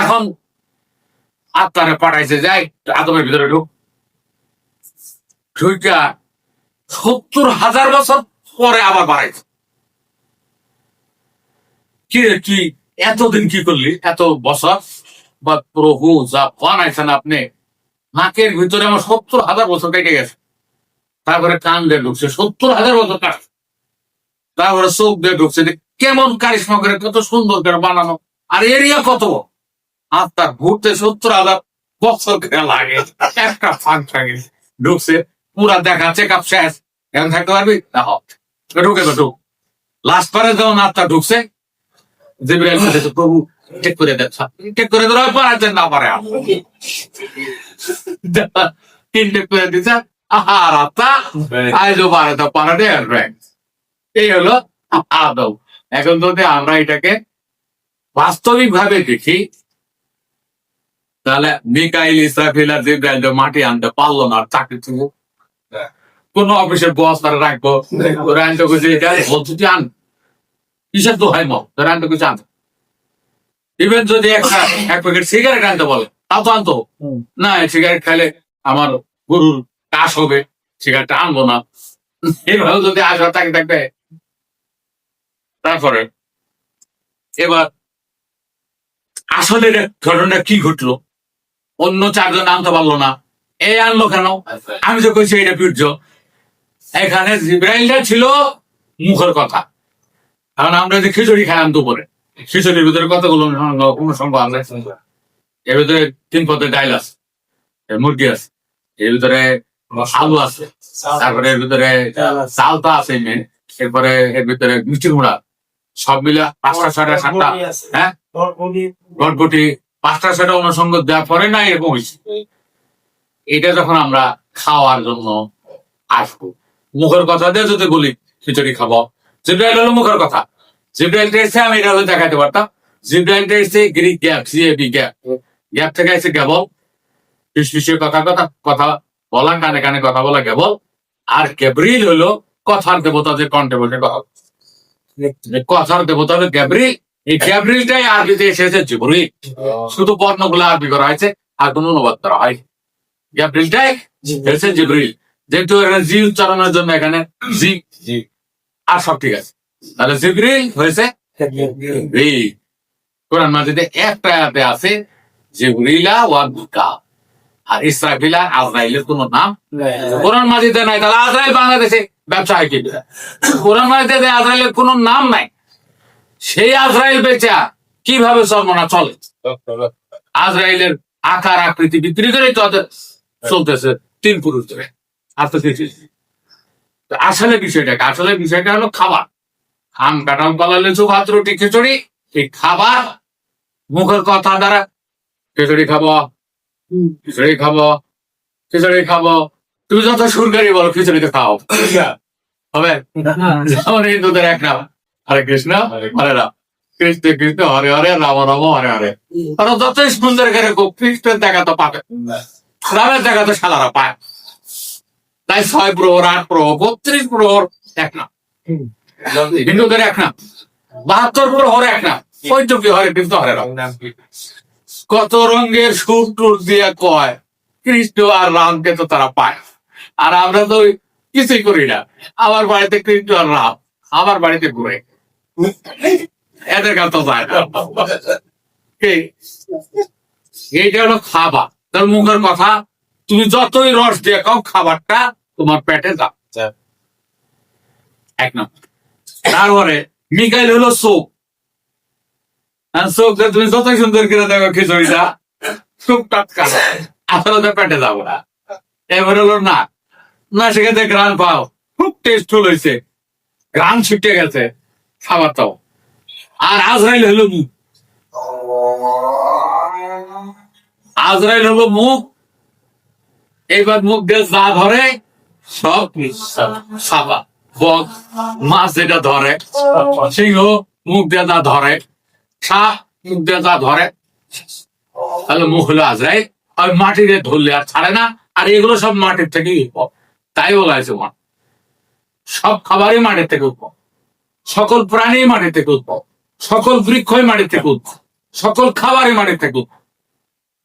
এখন আত্মারে পাঠাইছে, যাই, আদমের ভিতরে ঢুক। ঢুইকা সত্তর হাজার বছর পরে আবার বাড়াইছে। কি তুই এতদিন কি করলি? এত বছর? বা প্রভু, যা বানাইছেন আপনি, নাকের ভিতরে আমার সত্তর হাজার বছর কেটে গেছে। তারপরে কান দিয়ে ঢুকছে, সত্তর হাজার বছর কাটছে। তারপরে চোখ দিয়ে ঢুকছে কেমন কারিশ্মা করে, কত সুন্দর করে বানানো। আর এরিয়া কত? আত্মার ঘুরতে সত্তর হাজার বছর লাগে। একটা ফাঁক ঢুকছে, পুরা দেখা চেক আপ শেষ। এখন থাকতে পারবি? না ঢুকে তো ঢুক। লাস্ট পারে যখন আত্মা ঢুকছে, জিব্রাইল প্রভু, ঠিক করে দেন ঠিক করে দেওয়ার পর আর না পারে আর। তিনটে করে দিছে। আর আত্মা আইজো পারে তো পারে এই হলো আদৌ এখন যদি আমরা এটাকে বাস্তবিক ভাবে দেখি তাহলে মিকাইল ইসরাফিল আর জিব্রাইল মাটি আনতে পারল না চাকরি থেকে কোন অফিসের বস তারা রাখব? রায়ন তো কিছু এটা বলছি আন। কিসের তো হয় মত রায়ন তো আন। ইভেন যদি একটা এক প্যাকেট সিগারেট আনতে বলে তাও তো আনতো। না সিগারেট খাইলে আমার গরুর কাশ হবে সিগারেটটা আনব না। এইভাবে যদি আসা থাকে থাকবে। তারপরে এবার আসলে ঘটনা কি ঘটলো? অন্য চারজন আনতে পারল না। এ আনলো কেন? আমি তো কইছি এটা পীর্য। এখানে জিব্রাইলটা ছিল মুখের কথা। কারণ আমরা যে খিচুড়ি খাইলাম দুপুরে। খিচুড়ির ভিতরে কতগুলো অনুষঙ্গ আছে? এর ভিতরে তিন পদের ডাইল আছে মুরগি আছে এর ভিতরে আলু আছে তারপরে এর ভিতরে চালতা আছে মেন এরপরে এর ভিতরে মিষ্টি গুঁড়া সব মিলে পাঁচটা ছয়টা সাতটা হ্যাঁ? গটগটি পাঁচটা ছয়টা অনুষঙ্গ দেওয়ার পরে না এরকম হয়েছে। এটা যখন আমরা খাওয়ার জন্য আসব, মুখের কথা দিয়ে যদি বলি, খিচুড়ি খাব। জিব্রাইল হলো মুখের কথা। জিব্রাইল এসে আমি এটা হলে দেখাতে পারতাম। জিব্রাইল এসে গ্রিক গ্যাপ সিএবি গ্যাপ গ্যাপ থেকে এসে কেবল ফিসফিসে কথা কথা কথা বলা, কানে কানে কথা বলা কেবল আর গ্যাব্রিল হলো কথার দেবতা যে বসে কথা কথার দেবতা হলো গ্যাব্রিল এই গ্যাব্রিলটাই আরবিতে এসেছে জিবরিল শুধু বর্ণগুলো আরবি করা হয়েছে আর কোন অনুবাদ করা হয়। গ্যাব্রিলটাই এসেছে জিবরিল যেহেতু জি উচ্চারণের জন্য এখানে জি আর সব ঠিক আছে। তাহলে জিবরিল হয়েছে কোরআন মাজিদে একটা আয়াতে আছে জিবরিলা ওয়া মিকা। আর ইসরাফিলা আজরাইলের কোনো নাম কোরআন মাজিদে নাই। তাহলে আজরাইল বাংলাদেশে ব্যবসা হয় কি কোরআন মাজিদে আজরাইলের কোনো নাম নাই। সেই আজরাইল বেচা কীভাবে চর্মনা চলে? আজরাইলের আকার আকৃতি বিক্রি করেই তো চলতেছে তিন পুরুষ ধরে। তো। তো আসলে বিষয়টা? আসলে বিষয়টা হলো খাবার। আম কাঁঠাল কলা লিচু ভাত রুটি খিচুড়ি এই খাবার মুখের কথা দ্বারা খিচুড়ি খাব খিচুড়ি খাব খিচুড়ি খাব। তুমি যত সুরকারি বলো খিচুড়িতে খাও। হবে? যেমন হিন্দুদের এক নাম। হরে কৃষ্ণ হরে রাম। কৃষ্ণ কৃষ্ণ হরে হরে রাম রাম হরে হরে। তারা যতই সুন্দর করে কৃষ্ণের দেখা তো পাবে। রামের দেখা তো সালারা পায়। তাই ছয় প্রহর আট প্রহর বত্রিশ প্রহর এক নাম। হিন্দুদের এক নাম। বাহাত্তর প্রহর এক নাম। ওই হরে কৃষ্ণ হরে রাম? কত রঙের সুর টুর দিয়ে কয় কৃষ্ণ আর রামকে তো তারা পায় আর আমরা তো ওই কিছুই করি না। আমার বাড়িতে কৃষ্ণ আর রাম। আমার বাড়িতে ঘুরে। এদের কাছে যায় এইটা হলো খাবার। তার মুখের কথা তুমি যতই রস দিয়ে খাও খাবারটা তোমার পেটে যাও এক নম্বর। তারপরে মিকাইল হলো চোখ। চোখ তুমি যতই সুন্দর করে দেখো খিচুড়িটা চোখ টাটকা আসলে তো পেটে যাব না। এবার হলো না। না সেখানে গ্রান পাও খুব টেস্টফুল হয়েছে গ্রান ছুটে গেছে। খাবারটাও আর আজরাইল হলো মুখ। আজরাইল হলো মুখ। এইবার মুখ দিয়ে যা ধরে, সব সাবা, বক, মাছ যেটা ধরে, সিংহ মুখ দিয়ে যা ধরে সাপ মুখ দিয়ে যা ধরে। তাহলে মুখ হলো আজরাইল। আর মাটিতে ধরলে আর ছাড়ে না। আর এগুলো সব মাটির থেকেই তাই বলা হয়েছে সব খাবারই মাটির থেকে উদ্ভব সকল প্রাণী মাটি থেকে উদ্ভব। সকল বৃক্ষই মাটি থেকে উদ্ভব। সকল খাবারই মাটির থেকে উৎপন্ন।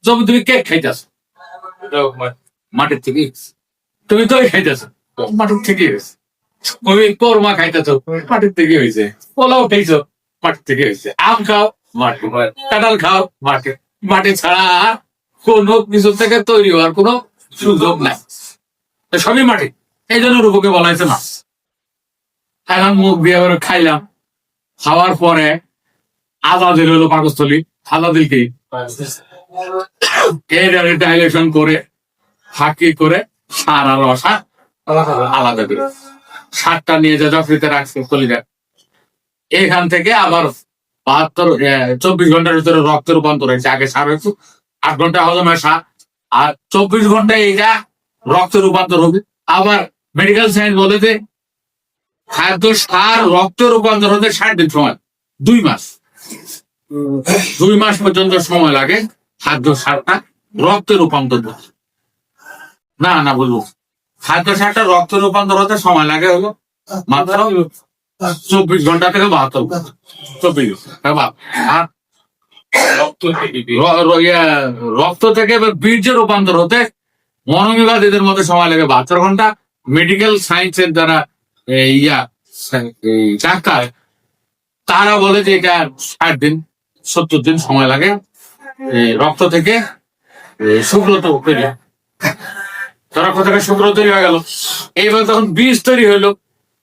যেমন তুমি কেক খাইতেছ? মাটির থেকে তুমি দই খাইতেছ। মাটির থেকে হয়েছে তুমি কোরমা খাইতেছ। মাটির থেকে হয়েছে পোলাও খাইছ। মাটির থেকে হয়েছে আম খাও। মাটি কাঁঠাল খাও। মাটি মাটি ছাড়া কোনো কিছু থেকে তৈরি হওয়ার কোনো সুযোগ নাই। সবই মাটি এই জন্য রূপকে বলা হয়েছে মাছ। এখন মুখ দিয়ে এবার খাইলাম। খাওয়ার পরে আদা দিল হলো পাকস্থলী। আদা দিল কি এর ডাইলেশন করে ফাঁকি করে সার আর রসা আলাদা করে। সারটা নিয়ে যা যকৃতে রাখছে কলিজা এখান থেকে আবার বাহাত্তর চব্বিশ ঘণ্টার ভিতরে রক্ত রূপান্তর হয়েছে। আগে সার হয়েছে আট ঘণ্টা হজমে সার। আর চব্বিশ ঘন্টায় এইটা রক্ত রূপান্তর হবে। আবার মেডিকেল সায়েন্স বলে যে খাদ্য সার রক্ত রূপান্তর হতে ষাট দিন সময় দুই মাস। দুই মাস পর্যন্ত সময় লাগে খাদ্য সারটা রক্তে রূপান্তর। না না বলব। খাদ্য সারটা রক্ত রূপান্তর হতে সময় লাগে হলো মাত্র চব্বিশ ঘণ্টা থেকে বাহাত্তর চব্বিশ ইয়ে, রক্ত থেকে বীর্য রূপান্তর হতে মনোবিবাদীদের মধ্যে সময় লাগে বাহাত্তর ঘণ্টা। মেডিকেল সায়েন্সের দ্বারা ইয়া ডাক্তার তারা বলে যে এটা ষাট দিন সত্তর দিন সময় লাগে। রক্ত থেকে শুক্রত তৈরি হয়। রক্ত থেকে শুক্র তৈরি হয়ে গেল। এইবার তখন বীজ তৈরি হইল।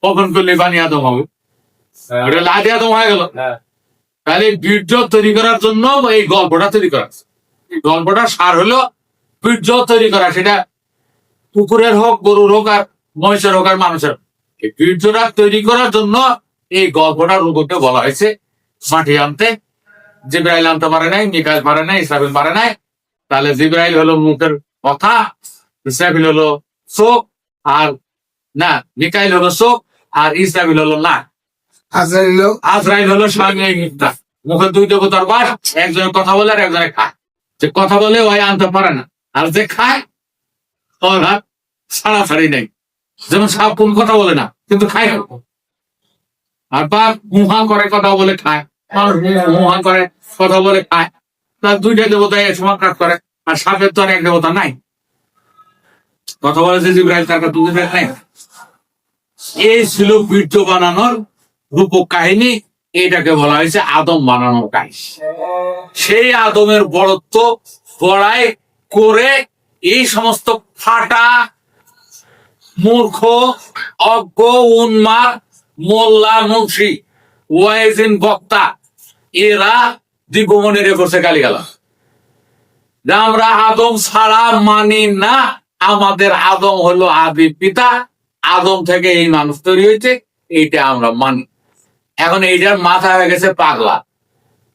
কখন করলে বানি আদম হবে। ওটা লাদি আদম হয়ে গেল। তাহলে বীর্য তৈরি করার জন্য এই গল্পটা তৈরি করা এই গল্পটা সার হলো বীর্য তৈরি করা সেটা কুকুরের হোক গরুর হোক আর মহিষের হোক আর মানুষের হোক। এই বীর্যটা তৈরি করার জন্য এই গল্পটা রূপকে বলা হয়েছে। মাটি আনতে। জিব্রাইল আনতে পারে নাই মিকাইল পারে নাই ইসরাফিল পারে নাই। তাহলে জিব্রাইল হলো মুখের কথা ইসরাফিল হলো চোখ আর না মিকাইল হলো চোখ আর ইসরাফিল হলো না আজরাইল আজরাইল হলো সাংঘাতিকতা মুখে দুই দেবতার বাস একজনের কথা বলে আর একজনে খায়। যে কথা বলে ওই আনতে পারে না। আর যে খায় ওর হাত ছাড়াছাড়ি নেই। যেমন সাপ কোন কথা বলে না। কিন্তু খায় না। আর বা মুহা করে কথা বলে খায় মুহা করে কথা বলে খায়। তার দুইটা দেবতা সময় কাজ করে, আর সাপের তো আর এক দেবতা নাই। কথা বলে যে তার দেবতা নাই এই ছিল বীর্য বানানোর রূপক কাহিনী। এটাকে বলা হয়েছে আদম বানানোর কাহিনী। সেই আদমের বড়ত্ব বড়াই করে এই সমস্ত ফাটা মূর্খ, অজ্ঞ উন্মার মোল্লা, মুন্সি, ওয়াইজিন, বক্তা, এরা দিব্যমণিরে করছে গালিগালা আমরা আদম ছাড়া মানি না, আমাদের আদম হলো আদি পিতা, আদম থেকে এই মানুষ তৈরি হয়েছে, এইটা আমরা মানি। এখন এইটার মাথা হয়ে গেছে পাগলা।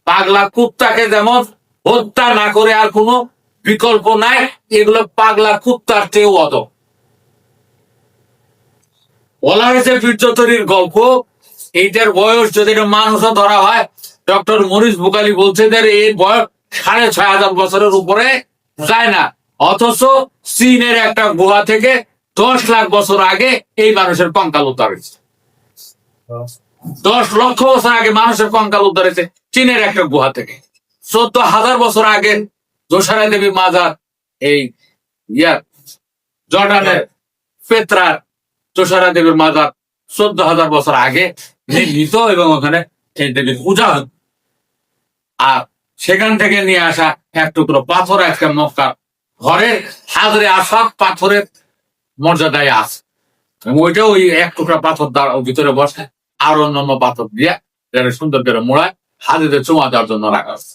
পাগলা কুত্তাকে যেমন হত্যা না করে আর কোনো বিকল্প নাই, এগুলো পাগলা কুত্তার চেয়েও অদম বলা হয়েছে বীর্য তৈরির গল্প। এইটার বয়স যদি এটা মানুষও ধরা হয়, ডক্টর মরিস বুকালি বলছে যে এই বয়স সাড়ে ছয় হাজার বছরের উপরে যায় না। অথচ চীনের একটা গুহা থেকে দশ লাখ বছর আগে এই মানুষের কঙ্কাল উদ্ধার হয়েছে। দশ লক্ষ বছর আগে মানুষের কঙ্কাল উদ্ধার হয়েছে চীনের একটা গুহা থেকে। চোদ্দ হাজার বছর আগে দোসারা দেবী মাজার এই ইয়ার জর্ডানের পেত্রার দোসারা দেবীর মাজার চোদ্দ হাজার বছর আগে নির্মিত এবং ওখানে এই দেবীর পূজা হয়। আর সেখান থেকে নিয়ে আসা এক টুকরো পাথর আজকে মক্কার ঘরে হাজরে আসা পাথরের মর্যাদায় আছে। ওইটা ওই এক টুকরা পাথর দ্বারা ভিতরে বসে আর অন্যান্য পাথর দিয়ে সুন্দর করে মোড়ায় হাজিদের চুমা দেওয়ার জন্য রাখা আছে